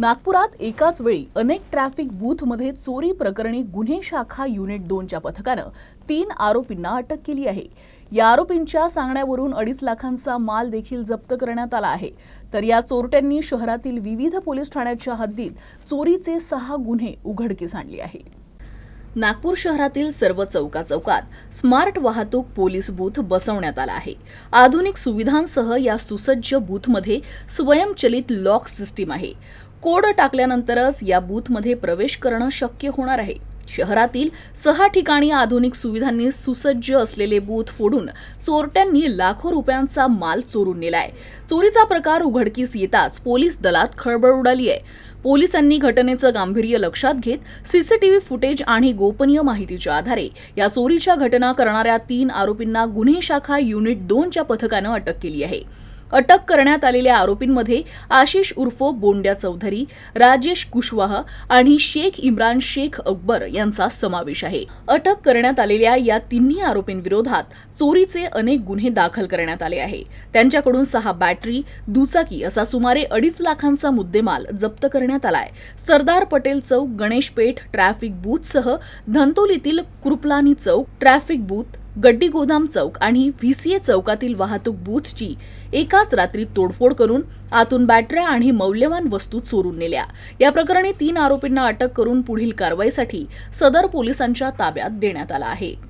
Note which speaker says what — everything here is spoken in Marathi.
Speaker 1: नागपुरात एकाच वेळी अनेक ट्रॅफिक बूथमध्ये चोरी प्रकरणी गुन्हे शाखा युनिट दोनच्या पथकानं तीन आरोपींना अटक केली आहे. या आरोपींच्या सांगण्यावरून अडीच लाखांचा माल देखील जप्त करण्यात आला आहे. तर या चोरट्यांनी शहरातील विविध पोलीस ठाण्याच्या हद्दीत चोरीचे सहा गुन्हे उघडकीस आणले आहे. नागपूर शहरातील सर्व चौका चौकात स्मार्ट वाहतूक पोलीस बूथ बसवण्यात आला आहे. आधुनिक सुविधांसह या सुसज्ज बूथमध्ये स्वयंचलित लॉक सिस्टीम आहे. कोड टाकल्यानंतरच या बूथमध्ये प्रवेश करणं शक्य होणार आहे. शहरातील सहा ठिकाणी आधुनिक सुविधांनी सुसज्ज असलेले बूथ फोडून चोरट्यांनी लाखो रुपयांचा माल चोरून नेलाय. चोरीचा प्रकार उघडकीस येताच पोलीस दलात खळबळ उडाली आहे. पोलिसांनी घटनेचं गांभीर्य लक्षात घेत सीसीटीव्ही फुटेज आणि गोपनीय माहितीच्या आधारे या चोरीच्या घटना करणाऱ्या तीन आरोपींना गुन्हे शाखा युनिट दोनच्या पथकानं अटक केली आहे. अटक करण्यात आलेल्या आरोपींमध्ये आशिष उर्फ बोंड्या चौधरी राजेश कुशवाह आणि शेख इम्रान शेख अकबर यांचा समावेश आहे. अटक करण्यात आलेल्या या तिन्ही आरोपींविरोधात चोरीचे अनेक गुन्हे दाखल करण्यात आले आहे. त्यांच्याकडून सहा बॅटरी दुचाकी असा सुमारे अडीच लाखांचा मुद्देमाल जप्त करण्यात आलाय. सरदार पटेल चौक गणेश पेठ ट्रॅफिक बूथसह धंतोलीतील कृपलानी चौक ट्रॅफिक बूथ गड्डी गोदाम चौक आणि व्हीसीए चौकातील वाहतूक बूथची एकाच रात्री तोडफोड करून आतून बॅटऱ्या आणि मौल्यवान वस्तू चोरून नेल्या. या प्रकरणी तीन आरोपींना अटक करून पुढील कारवाईसाठी सदर पोलिसांच्या ताब्यात देण्यात आला आहे.